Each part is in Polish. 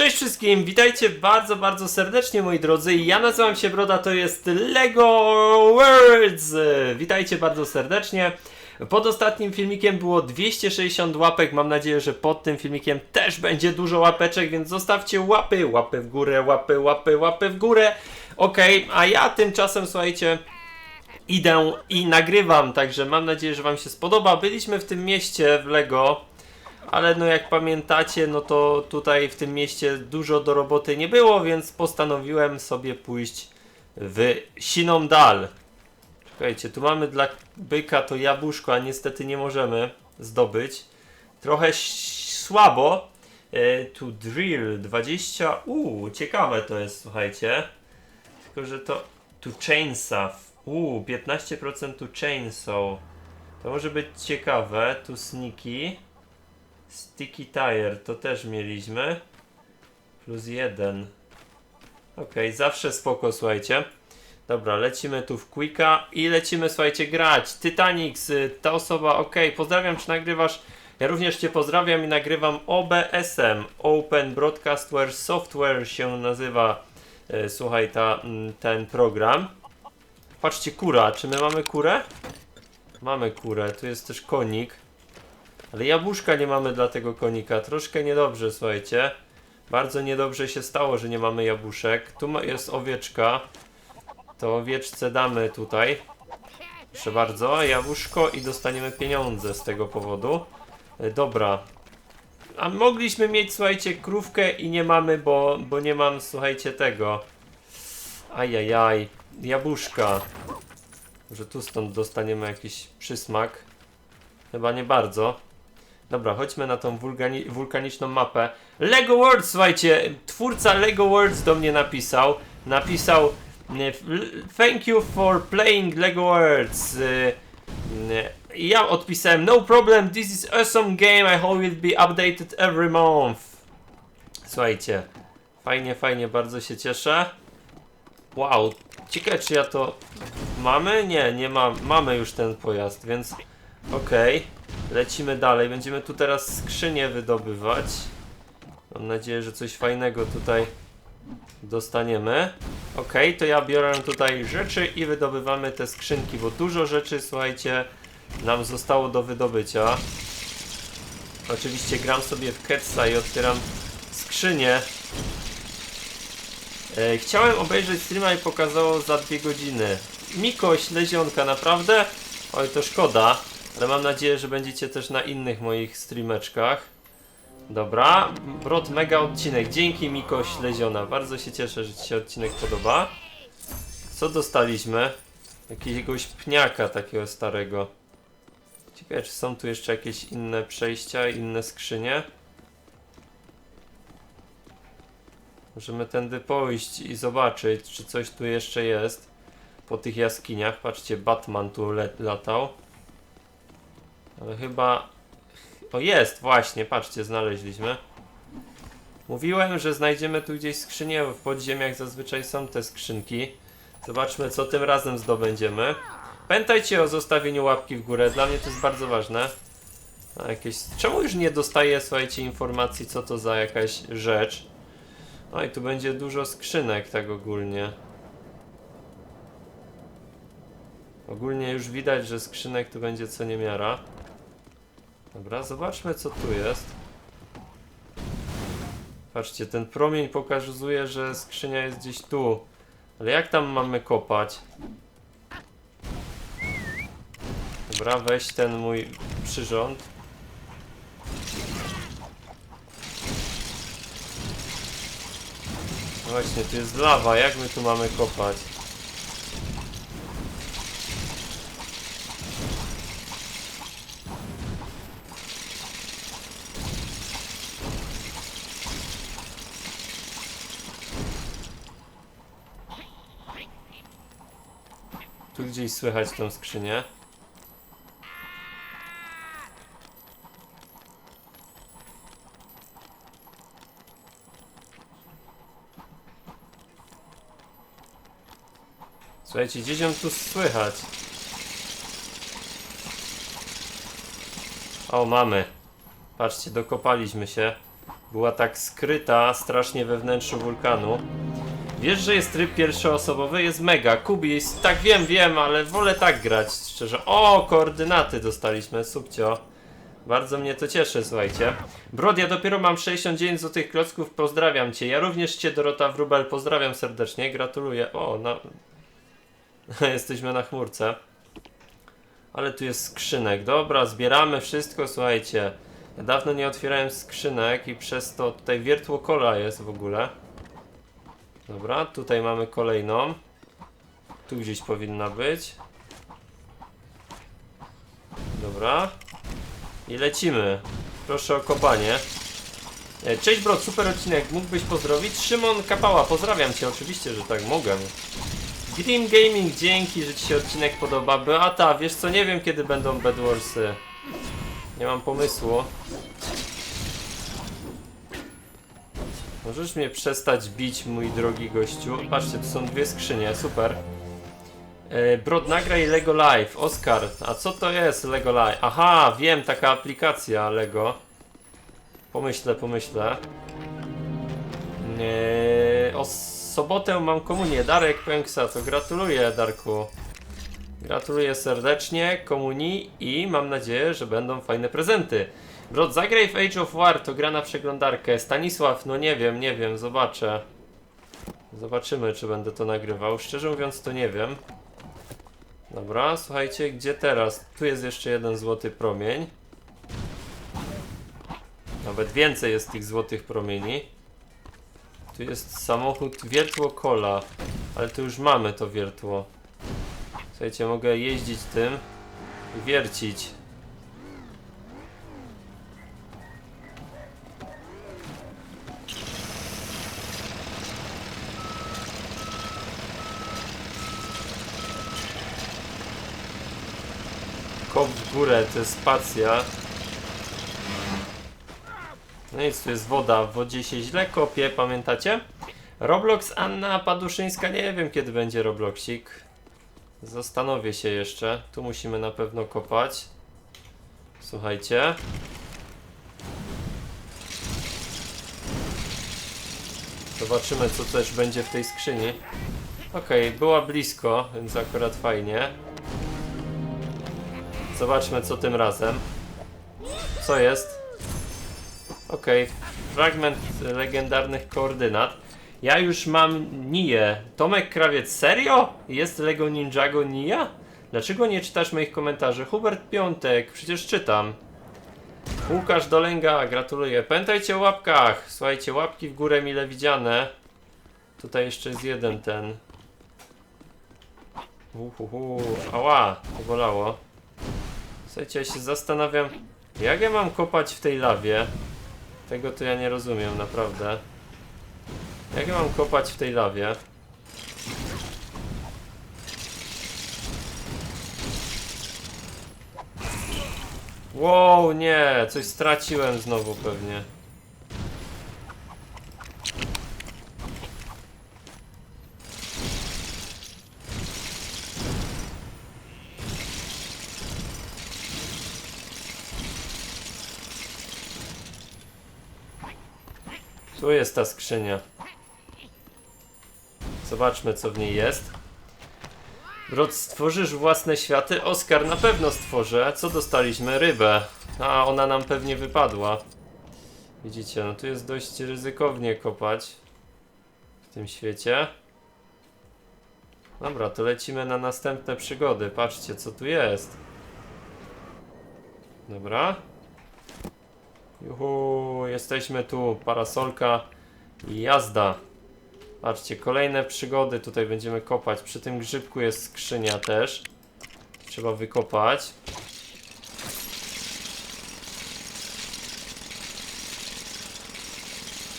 Cześć wszystkim, witajcie bardzo, bardzo serdecznie moi drodzy. Ja nazywam się Broda, to jest LEGO Worlds. Witajcie bardzo serdecznie. Pod ostatnim filmikiem było 260 łapek. Mam nadzieję, że pod tym filmikiem też będzie dużo łapeczek, więc zostawcie łapy, łapy w górę, łapy, łapy, łapy w górę. Ok, a ja tymczasem słuchajcie, idę i nagrywam, także mam nadzieję, że Wam się spodoba. Byliśmy w tym mieście w Lego, ale no jak pamiętacie, no to tutaj w tym mieście dużo do roboty nie było, więc postanowiłem sobie pójść w siną dal. Czekajcie, tu mamy dla byka to jabłuszko, a niestety nie możemy zdobyć. Trochę słabo. E, tu drill 20. Uuu, ciekawe to jest, słuchajcie. Tylko, że to. Tu chainsaw. Uuu, 15% tu chainsaw. To może być ciekawe. Tu sneaky. Sticky tire to też mieliśmy. Plus jeden. Okej, zawsze spoko, słuchajcie. Dobra, lecimy tu w Quicka i lecimy, słuchajcie, grać. Titanic, y, ta osoba, ok, pozdrawiam, czy nagrywasz? Ja również Cię pozdrawiam i nagrywam OBS-em. Open Broadcastware Software się nazywa, e, słuchaj, ta, mm, ten program. Patrzcie, kura. Czy my mamy kurę? Mamy kurę. Tu jest też konik. Ale jabłuszka nie mamy dla tego konika. Troszkę niedobrze, słuchajcie. Bardzo niedobrze się stało, że nie mamy jabłuszek. Tu jest owieczka. To owieczce damy tutaj. Proszę bardzo, jabłuszko i dostaniemy pieniądze z tego powodu. E, Dobra. A mogliśmy mieć, słuchajcie, krówkę i nie mamy, bo, bo nie mam, słuchajcie, tego. Ajajaj. Jabłuszka. Że tu stąd dostaniemy jakiś przysmak. Chyba nie bardzo. Dobra, chodźmy na tą wulkaniczną mapę. Lego Worlds, słuchajcie, twórca Lego Worlds do mnie napisał. Napisał l- Thank you for playing Lego Worlds. Y, nie. I ja odpisałem No problem, this is awesome game, I hope it be updated every month. Słuchajcie, fajnie, fajnie, bardzo się cieszę. Wow, ciekawe czy ja to... Mamy? Nie, nie mam. Mamy już ten pojazd, więc okej. Lecimy dalej. Będziemy tu teraz skrzynię wydobywać. Mam nadzieję, że coś fajnego tutaj dostaniemy. Ok, to ja biorę tutaj rzeczy i wydobywamy te skrzynki, bo dużo rzeczy, słuchajcie, nam zostało do wydobycia. Oczywiście gram sobie w Ketsa i otwieram skrzynię. E, chciałem obejrzeć streama i pokazało za dwie godziny. Miko, ślezionka, naprawdę? Oj, to szkoda, ale mam nadzieję, że będziecie też na innych moich streameczkach. Dobra, Brod mega odcinek. Dzięki Miko Śleziona. Bardzo się cieszę, że Ci się odcinek podoba. Co dostaliśmy? Jakiegoś pniaka takiego starego. Ciekawe, czy są tu jeszcze jakieś inne przejścia, inne skrzynie? Możemy tędy pójść i zobaczyć, czy coś tu jeszcze jest. Po tych jaskiniach. Patrzcie, Batman tu latał. Ale chyba o jest, właśnie, patrzcie, znaleźliśmy. Mówiłem, że znajdziemy tu gdzieś skrzynię, w podziemiach zazwyczaj są te skrzynki. Zobaczmy, co tym razem zdobędziemy. Pamiętajcie o zostawieniu łapki w górę, dla mnie to jest bardzo ważne. A jakieś... Czemu już nie dostaję, słuchajcie, informacji, co to za jakaś rzecz? No i tu będzie dużo skrzynek, tak ogólnie. Ogólnie już widać, że skrzynek tu będzie co niemiara. Dobra, zobaczmy co tu jest. Patrzcie, ten promień pokazuje, że skrzynia jest gdzieś tu. Ale jak tam mamy kopać? Dobra, weź ten mój przyrząd. No Właśnie, tu jest lawa, jak my tu mamy kopać? Tu gdzieś słychać tą skrzynię. Słuchajcie, gdzieś ją tu słychać. O, mamy. Patrzcie, dokopaliśmy się. była tak skryta strasznie we wnętrzu wulkanu. Wiesz, że jest tryb pierwszoosobowy? Jest mega. Kubis, tak wiem, wiem, ale wolę tak grać, szczerze. O, koordynaty dostaliśmy, subcio. Bardzo mnie to cieszy, słuchajcie. Brod, ja dopiero mam 69 złotych klocków, pozdrawiam cię. Ja również cię, Dorota Wrubel, pozdrawiam serdecznie, gratuluję. O, na... Jesteśmy na chmurce. Ale tu jest skrzynek. Dobra, zbieramy wszystko, słuchajcie. Ja dawno nie otwierałem skrzynek i przez to tutaj wiertło kola jest w ogóle. Dobra, tutaj mamy kolejną. Tu gdzieś powinna być. Dobra. I lecimy. Proszę o kopanie. E, Cześć bro, super odcinek. Mógłbyś pozdrowić? Szymon Kapała, pozdrawiam cię. Oczywiście, że tak mogę. Dream Gaming, dzięki, że ci się odcinek podoba. Beata, wiesz co, nie wiem kiedy będą Bedwarsy. Nie mam pomysłu. Możesz mnie przestać bić, mój drogi gościu? Patrzcie, tu są dwie skrzynie, super. E, Brod, nagraj Lego Live. Oskar, a co to jest Lego Live? Aha, wiem, taka aplikacja Lego. Pomyślę, pomyślę. E, o sobotę mam komunię. Darek Pęksa, to gratuluję, Darku. Gratuluję serdecznie komunii i mam nadzieję, że będą fajne prezenty. Brod, zagraj w Age of War, to gra na przeglądarkę. Stanisław, no nie wiem, nie wiem, zobaczę. Zobaczymy, czy będę to nagrywał. Szczerze mówiąc, to nie wiem. Dobra, słuchajcie, gdzie teraz? Tu jest jeszcze jeden złoty promień. Nawet więcej jest tych złotych promieni. Tu jest samochód wiertło kola, ale tu już mamy to wiertło. Słuchajcie, mogę jeździć tym i wiercić. Jest spacja. No i tu jest woda, w wodzie się źle kopie, pamiętacie? Roblox Anna Paduszyńska, nie wiem kiedy będzie Robloxik. Zastanowię się jeszcze, tu musimy na pewno kopać. Słuchajcie. Zobaczymy co też będzie w tej skrzyni. Okej, była blisko, więc akurat fajnie. Zobaczmy co tym razem. Co jest? Okej, fragment legendarnych koordynat. Ja już mam Niję. Tomek Krawiec, serio? Jest Lego Ninjago Nia? Dlaczego nie czytasz moich komentarzy? Hubert Piątek, przecież czytam. Łukasz Dolęga, gratuluję. Pamiętajcie o łapkach. Słuchajcie, łapki w górę mile widziane. Tutaj jeszcze jest jeden ten. Uhuhu. Ała, to. Słuchajcie, ja się zastanawiam, jak ja mam kopać w tej lawie? Tego to ja nie rozumiem, naprawdę. Jak ja mam kopać w tej lawie? Wow, nie, coś straciłem znowu pewnie. Tu jest ta skrzynia. Zobaczmy, co w niej jest. Rod, stworzysz własne światy? Oskar, na pewno stworzę. Co dostaliśmy? Rybę. A, ona nam pewnie wypadła. Widzicie, no tu jest dość ryzykownie kopać w tym świecie. Dobra, to lecimy na następne przygody. Patrzcie, co tu jest. Dobra. Juhu, jesteśmy tu. Parasolka i jazda. Patrzcie, kolejne przygody tutaj będziemy kopać. Przy tym grzybku jest skrzynia też. Trzeba wykopać.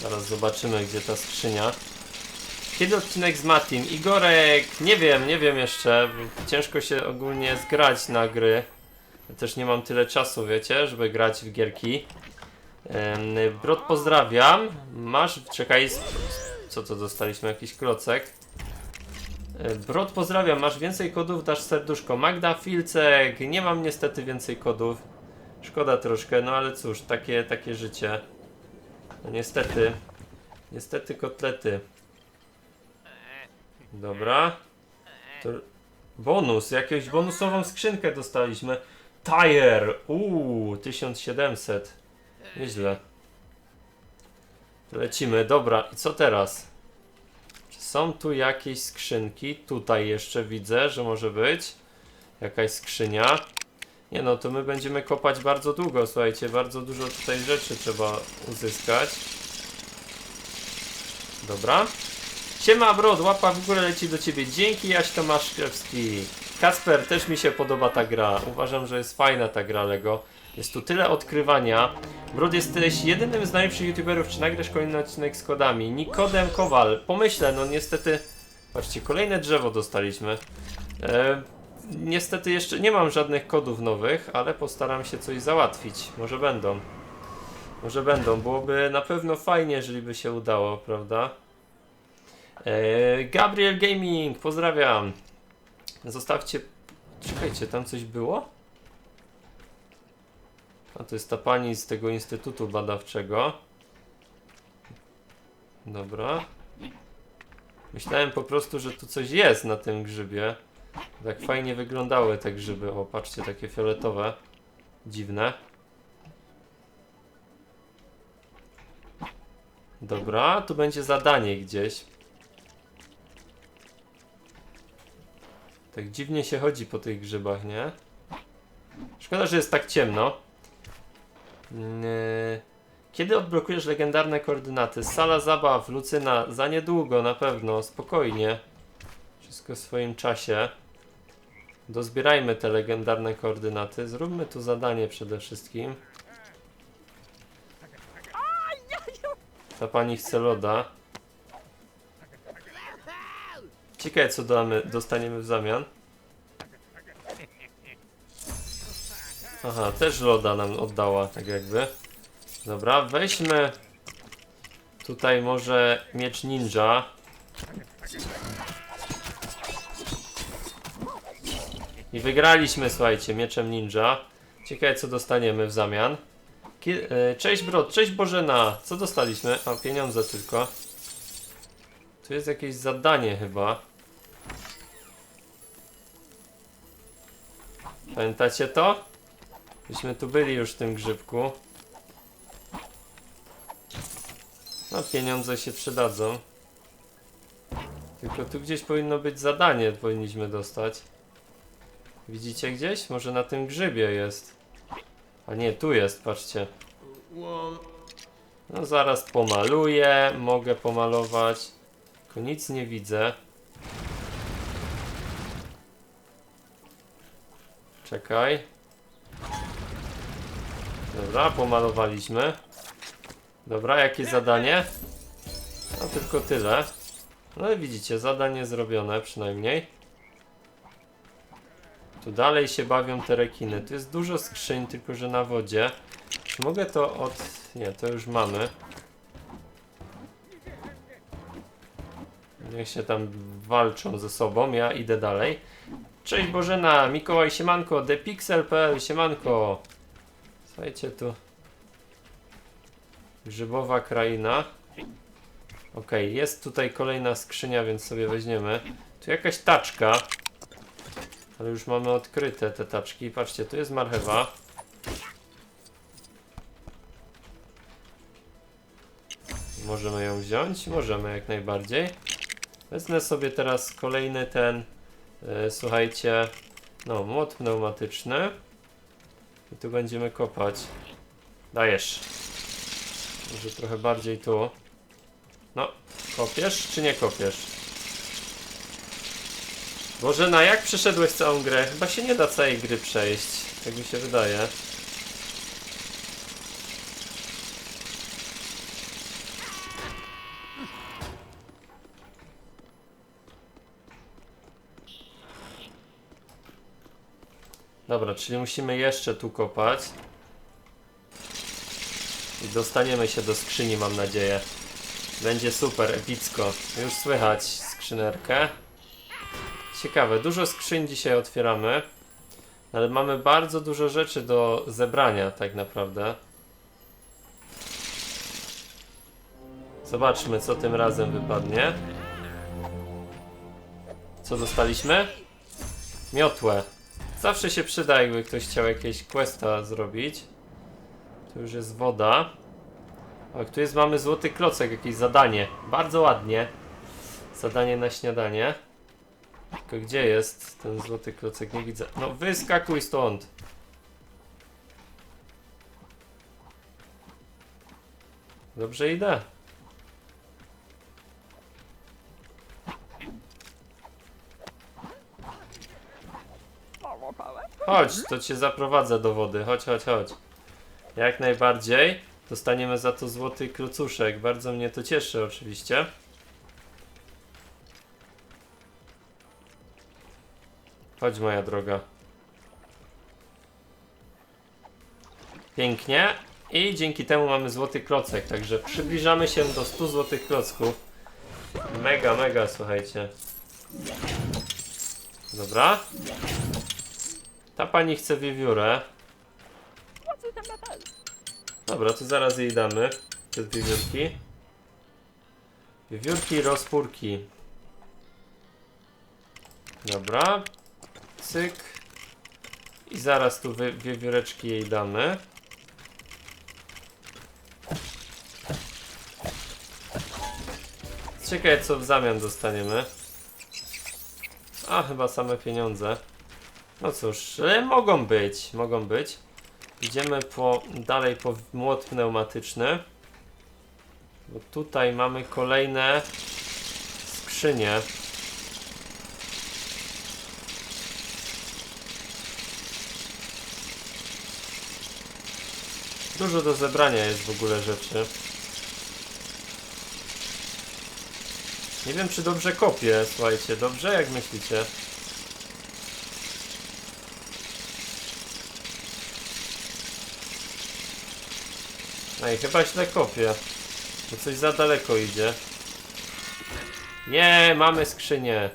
Zaraz zobaczymy, gdzie ta skrzynia. Kiedy odcinek z Matim? Igorek, nie wiem, nie wiem jeszcze. Ciężko się ogólnie zgrać na gry. Ja też nie mam tyle czasu, wiecie, żeby grać w gierki. Brod, pozdrawiam. Masz, czekaj, co to dostaliśmy? Jakiś klocek. E, Brod, pozdrawiam. Masz więcej kodów, dasz serduszko. Magda Filcek, nie mam niestety więcej kodów. Szkoda troszkę, no ale cóż, takie, takie życie. No niestety. Niestety kotlety. Dobra. To bonus, jakąś bonusową skrzynkę dostaliśmy. Tire! Uuu, 1700. Nieźle. Lecimy, dobra, i co teraz? Czy są tu jakieś skrzynki? Tutaj jeszcze widzę, że może być jakaś skrzynia. Nie no, to my będziemy kopać bardzo długo, słuchajcie, bardzo dużo tutaj rzeczy trzeba uzyskać. Dobra. Siema Brod, łapa w górę leci do ciebie. Dzięki Jaś Tomaszewski. Kasper, też mi się podoba ta gra. Uważam, że jest fajna ta gra Lego. Jest tu tyle odkrywania. Brod, jesteś jedynym z najlepszych youtuberów. Czy nagrasz kolejny odcinek z kodami? Nikodem Kowal. Pomyślę, no niestety... Patrzcie, kolejne drzewo dostaliśmy. E, niestety jeszcze nie mam żadnych kodów nowych, ale postaram się coś załatwić. Może będą. Może będą. Byłoby na pewno fajnie, jeżeli by się udało, prawda? E, Gabriel Gaming, pozdrawiam. Zostawcie. Czekajcie, tam coś było? A to jest ta pani z tego Instytutu Badawczego. Dobra. Myślałem po prostu, że tu coś jest na tym grzybie. Tak fajnie wyglądały te grzyby. O, patrzcie, takie fioletowe. Dziwne. Dobra, tu będzie zadanie gdzieś. Tak dziwnie się chodzi po tych grzybach, nie? Szkoda, że jest tak ciemno. Yy, Kiedy odblokujesz legendarne koordynaty? Sala zabaw, Lucyna, za niedługo na pewno, spokojnie. Wszystko w swoim czasie. Dozbierajmy te legendarne koordynaty. Zróbmy tu zadanie przede wszystkim. Ta pani chce loda. Ciekawe co damy, dostaniemy w zamian. Aha, też loda nam oddała, tak jakby. Dobra, weźmy tutaj może miecz ninja. I wygraliśmy, słuchajcie, mieczem ninja. Ciekawe co dostaniemy w zamian. E, Cześć Brod, cześć Bożena. Co dostaliśmy? A, pieniądze tylko. Tu jest jakieś zadanie chyba. Pamiętacie to? Myśmy tu byli już w tym grzybku. No, pieniądze się przydadzą. Tylko tu gdzieś powinno być zadanie, powinniśmy dostać. Widzicie gdzieś? Może na tym grzybie jest. A nie, tu jest, patrzcie. No zaraz pomaluję, mogę pomalować. Tylko nic nie widzę. Czekaj. Dobra, pomalowaliśmy. Dobra, jakie zadanie? No tylko tyle. No i widzicie, zadanie zrobione przynajmniej. Tu dalej się bawią te rekiny. Tu jest dużo skrzyń, tylko że na wodzie. Czy mogę to od... Nie, to już mamy. Niech się tam walczą ze sobą, ja idę dalej. Cześć Bożena, Mikołaj Siemanko, ThePixel.pl, Siemanko. Słuchajcie tu. Grzybowa kraina. Ok, jest tutaj kolejna skrzynia, więc sobie weźmiemy. Tu jakaś taczka. Ale już mamy odkryte te taczki. Patrzcie, tu jest marchewa. Możemy ją wziąć? Możemy jak najbardziej. Wezmę sobie teraz kolejny ten, e, słuchajcie, no, młot pneumatyczny. I tu będziemy kopać. Dajesz. Może trochę bardziej tu. No, kopiesz czy nie kopiesz? Bożena, jak przeszedłeś całą grę? Chyba się nie da całej gry przejść. Tak mi się wydaje. Dobra, czyli musimy jeszcze tu kopać. I dostaniemy się do skrzyni, mam nadzieję. Będzie super, epicko. Już słychać skrzynerkę. Ciekawe, dużo skrzyń dzisiaj otwieramy. Ale mamy bardzo dużo rzeczy do zebrania, tak naprawdę. Zobaczmy, co tym razem wypadnie. Co dostaliśmy? Miotłę. Zawsze się przyda, jakby ktoś chciał jakieś questa zrobić. Tu już jest woda. A tu jest, mamy złoty klocek, jakieś zadanie. Bardzo ładnie. Zadanie na śniadanie. Tylko gdzie jest ten złoty klocek? Nie widzę. No wyskakuj stąd. Dobrze idę. Chodź, to cię zaprowadzę do wody. Chodź, chodź, chodź. Jak najbardziej. Dostaniemy za to złoty klocuszek. Bardzo mnie to cieszy, oczywiście. Chodź, moja droga. Pięknie. I dzięki temu mamy złoty klocek. Także przybliżamy się do 100 złotych klocków. Mega, mega, słuchajcie. Dobra. Ta pani chce wiewiórę. Dobra, to zaraz jej damy. Te wiewiórki. Wiewiórki rozpórki. Dobra. Cyk. I zaraz tu wy- wiewióreczki jej damy. Ciekawe co w zamian dostaniemy. A, chyba same pieniądze. No cóż, ale mogą być, mogą być. Idziemy po, dalej po młot pneumatyczny. Bo tutaj mamy kolejne skrzynie. Dużo do zebrania jest w ogóle rzeczy. Nie wiem czy dobrze kopię, słuchajcie, dobrze? Jak myślicie? Ej, chyba źle kopię. To coś za daleko idzie. Nie, mamy skrzynię.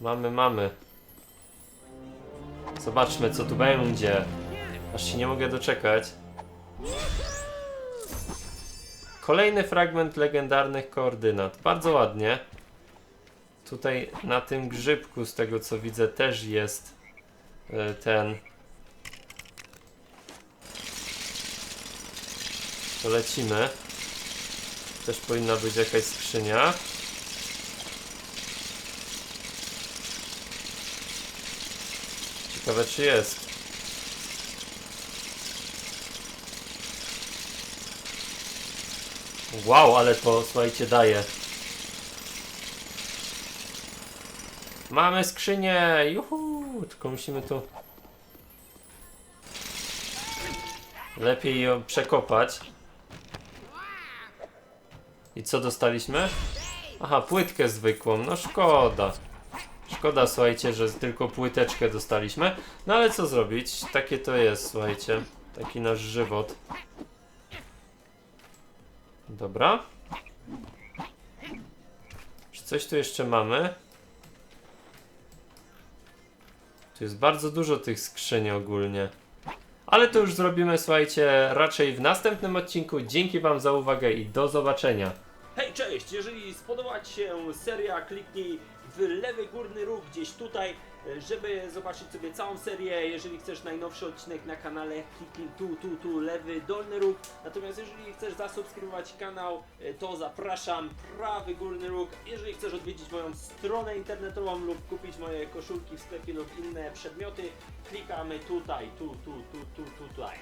Mamy, mamy. Zobaczmy, co tu będzie. Aż się nie mogę doczekać. Kolejny fragment legendarnych koordynat. Bardzo ładnie. Tutaj na tym grzybku, z tego co widzę, też jest e, ten. To lecimy. Też powinna być jakaś skrzynia. Ciekawe czy jest. Wow, ale to słuchajcie daje. Mamy skrzynię! Juhu! Tylko musimy tu lepiej ją przekopać. I co dostaliśmy? Aha, płytkę zwykłą. No szkoda. Szkoda, słuchajcie, że tylko płyteczkę dostaliśmy. No ale co zrobić? Takie to jest, słuchajcie. Taki nasz żywot. Dobra. Czy coś tu jeszcze mamy? Tu jest bardzo dużo tych skrzyni ogólnie. Ale to już zrobimy, słuchajcie, raczej w następnym odcinku. Dzięki Wam za uwagę i do zobaczenia. Hej, cześć! Jeżeli spodobała Ci się seria, kliknij w lewy górny róg gdzieś tutaj, żeby zobaczyć sobie całą serię. Jeżeli chcesz najnowszy odcinek na kanale, kliknij tu, tu, tu, lewy dolny róg. Natomiast jeżeli chcesz zasubskrybować kanał, to zapraszam, prawy górny róg. Jeżeli chcesz odwiedzić moją stronę internetową lub kupić moje koszulki w sklepie lub inne przedmioty, klikamy tutaj, tu, tu, tu, tu, tu, tutaj.